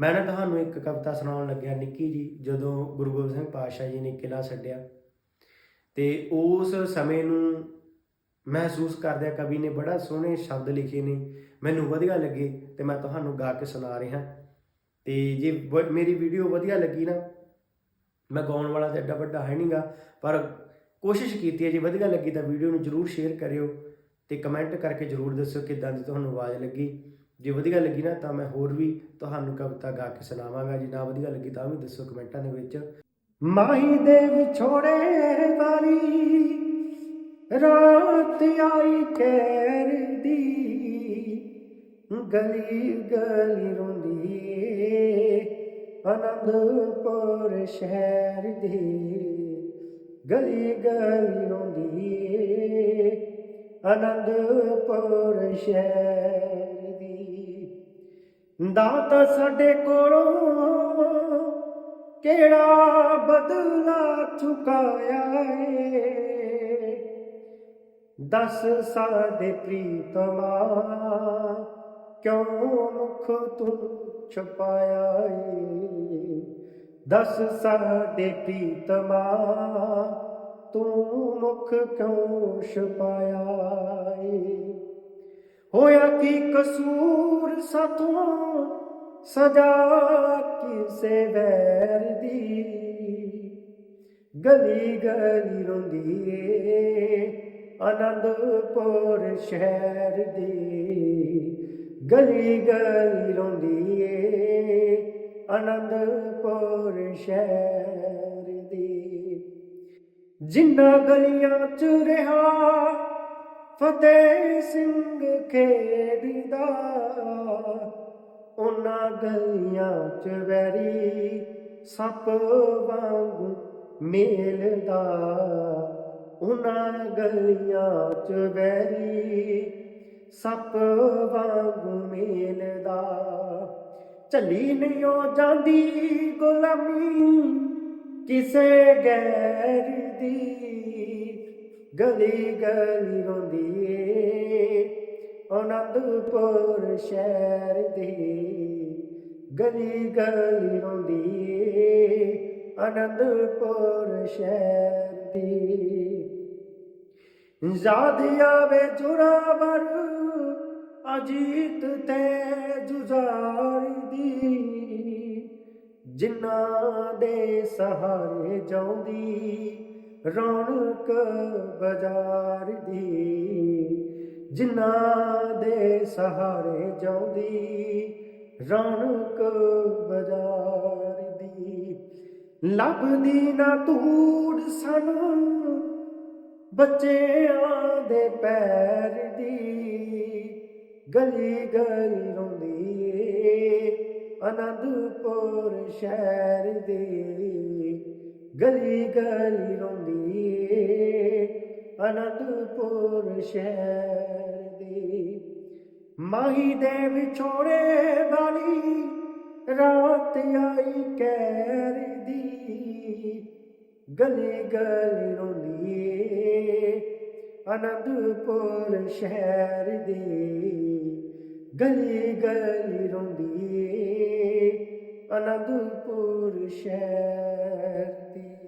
ਮੈਂ ਨਾ ਤੁਹਾਨੂੰ ਇੱਕ ਕਵਿਤਾ ਸੁਣਾਉਣ ਲੱਗਿਆ ਨਿੱਕੀ ਜੀ ਜਦੋਂ ਗੁਰੂ ਗੋਬਿੰਦ ਸਿੰਘ ਪਾਤਸ਼ਾਹ ਜੀ ਨੇ ਕਿਲਾ ਛੱਡਿਆ। ਤੇ ਉਸ ਸਮੇਂ ਨੂੰ ਮਹਿਸੂਸ ਕਰਦਿਆਂ ਕਵੀ ਨੇ ਬੜਾ ਸੋਹਣੇ ਸ਼ਬਦ ਲਿਖੇ ਨੇ, ਮੈਨੂੰ ਵਧੀਆ ਲੱਗੇ ਤੇ ਮੈਂ ਤੁਹਾਨੂੰ ਗਾ ਕੇ ਸੁਣਾ ਰਿਹਾ। ਤੇ ਜੇ ਵ- ਮੇਰੀ ਵੀਡੀਓ ਵਧੀਆ ਲੱਗੀ ਨਾ, ਮੈਂ ਗਾਉਣ ਵਾਲਾ ਤਾਂ ਐਡਾ ਵੱਡਾ ਹੈ ਨਹੀਂਗਾ ਪਰ ਕੋਸ਼ਿਸ਼ ਕੀਤੀ ਹੈ, ਜੇ ਵਧੀਆ ਲੱਗੀ ਤਾਂ ਵੀਡੀਓ ਨੂੰ ਜਰੂਰ ਸ਼ੇਅਰ ਕਰਿਓ ਤੇ ਕਮੈਂਟ ਕਰਕੇ ਜਰੂਰ ਦੱਸਿਓ ਕਿਦਾਂ ਦੀ ਤੁਹਾਨੂੰ ਆਵਾਜ਼ ਲੱਗੀ। ਜੇ ਵਧੀਆ ਲੱਗੀ ਨਾ ਤਾਂ ਮੈਂ ਹੋਰ ਵੀ ਤੁਹਾਨੂੰ ਕਵਿਤਾ ਗਾ ਕੇ ਸੁਣਾਵਾਂਗਾ। ਜੇ ਨਾ ਵਧੀਆ ਲੱਗੀ ਤਾਂ ਵੀ ਦੱਸੋ ਕਮੈਂਟਾਂ ਦੇ ਵਿੱਚ। ਮਾਹੀ ਦੇ ਵਿਛੋੜੇ ਵਾਲੀ ਰਾਤ ਆਈ ਕਹਿਰ ਦੀ। ਗਲੀ ਗਲੀ ਰੋਂਦੀ ਏ, ਅਨੰਦਪੁਰ ਸ਼ਹਿਰ ਦੀ। ਗਲੀ ਗਲੀ ਰੋਂਦੀ ਏ, ਅਨੰਦਪੁਰ ਸ਼ਹਿਰ ਦਾਤਾ ਸਾਡੇ ਕੋਲੋਂ ਕਿਹੜਾ ਬਦਲਾ ਚੁਕਾਇਆ ਏ? ਦਸ ਸਾਡੇ ਪ੍ਰੀਤਮਾ ਕਿਉਂ ਮੁਖ ਤੂੰ ਛਪਾਇਆ ਏ? ਦਸ ਸਾਡੇ ਪ੍ਰੀਤਮਾ ਤੂੰ ਮੁਖ ਕਿਉਂ ਛੁਪਾਇਆ ਏ? ਹੋਇਆ ਕੀ ਕਸੂਰ ਸਾਥੋਂ ਸਜਾ ਕਿਸੇ ਵੈਰ ਦੀ? ਗਲੀ ਗਲੀ ਰੋਂਦੀ ਏ ਆਨੰਦਪੁਰ ਸ਼ਹਿਰ ਦੀ। ਗਲੀ ਗਲੀ ਰੋਂਦੀ ਏ ਆਨੰਦਪੁਰ ਸ਼ਹਿਰ ਦੀ। ਜਿੰਨਾ ਗਲੀਆਂ ਚ ਰਿਹਾ, ਫਤਿਹ ਸਿੰਘ ਉਹਨਾਂ ਗਲੀਆਂ ਚ ਵੈਰੀ ਸੱਪ ਵਾਂਗੂ ਮੇਲਦਾ। ਉਹਨਾਂ ਗਲੀਆਂ ਚ ਵੈਰੀ ਸੱਪ ਵਾਂਗੂ ਮੇਲਦਾ। ਚੱਲੀ ਨਹੀਂ ਉਹ ਜਾਂਦੀ ਗੁਲਾਮੀ ਕਿਸੇ ਗੈਰ ਦੀ। ਗਲੀ ਗਲੀ ਰੋਂਦੀ ਏ ਆਨੰਦਪੁਰ ਸ਼ਹਿਰ ਦੀ ਗਲੀ ਗਲੀ ਰੋਂਦੀ। ਏ ਆਨੰਦਪੁਰ ਸ਼ਹਿਰ ਦੀ ਯਾਦ ਆਵੇ ਜੁਰਾਵਰ, ਅਜੀਤ ਤੇ ਜੁਝਾਰ ਦੀ। ਜਿਨ੍ਹਾਂ ਦੇ ਸਹਾਰੇ ਜਾਉਂਦੀ ਰੌਣਕ ਬਾਜ਼ਾਰ ਦੀ। ਜਿਨ੍ਹਾਂ ਸਹਾਰੇ ਜਾਉਂਦੀ ਰੌਣਕ ਬਾਜ਼ਾਰ ਦੀ ਲੱਭਦੀ ਨਾ ਧੂੜ ਸਾਨੂੰ ਬੱਚਿਆਂ ਦੇ ਪੈਰ ਦੀ। ਗਲੀ ਗਲੀ ਰੋਂਦੀ ਅਨੰਦਪੁਰ ਆਨੰਦਪੁਰ ਸ਼ਹਿਰ ਦੀ। ਗਲੀ ਗਲੀ ਰੋਂਦੀ ਅਨੰਦਪੁਰ ਆਨੰਦਪੁਰ ਸ਼ਹਿਰ ਦੀ। ਮਾਹੀ ਦੇ ਵਿਛੋੜੇ ਵਾਲੀ ਰਾਤ ਆਈ ਕਹਿਰ ਦੀ। ਗਲੀ ਗਲੀ ਰੋਂਦੀ ਏ ਸ਼ਹਿਰ ਦੀ। ਗਲੀ ਗਲੀ ਰੋਂਦੀ ਅਨੰਦਪੁਰ ਆਨੰਦਪੁਰ ਸ਼ਹਿਰ ਦੀ।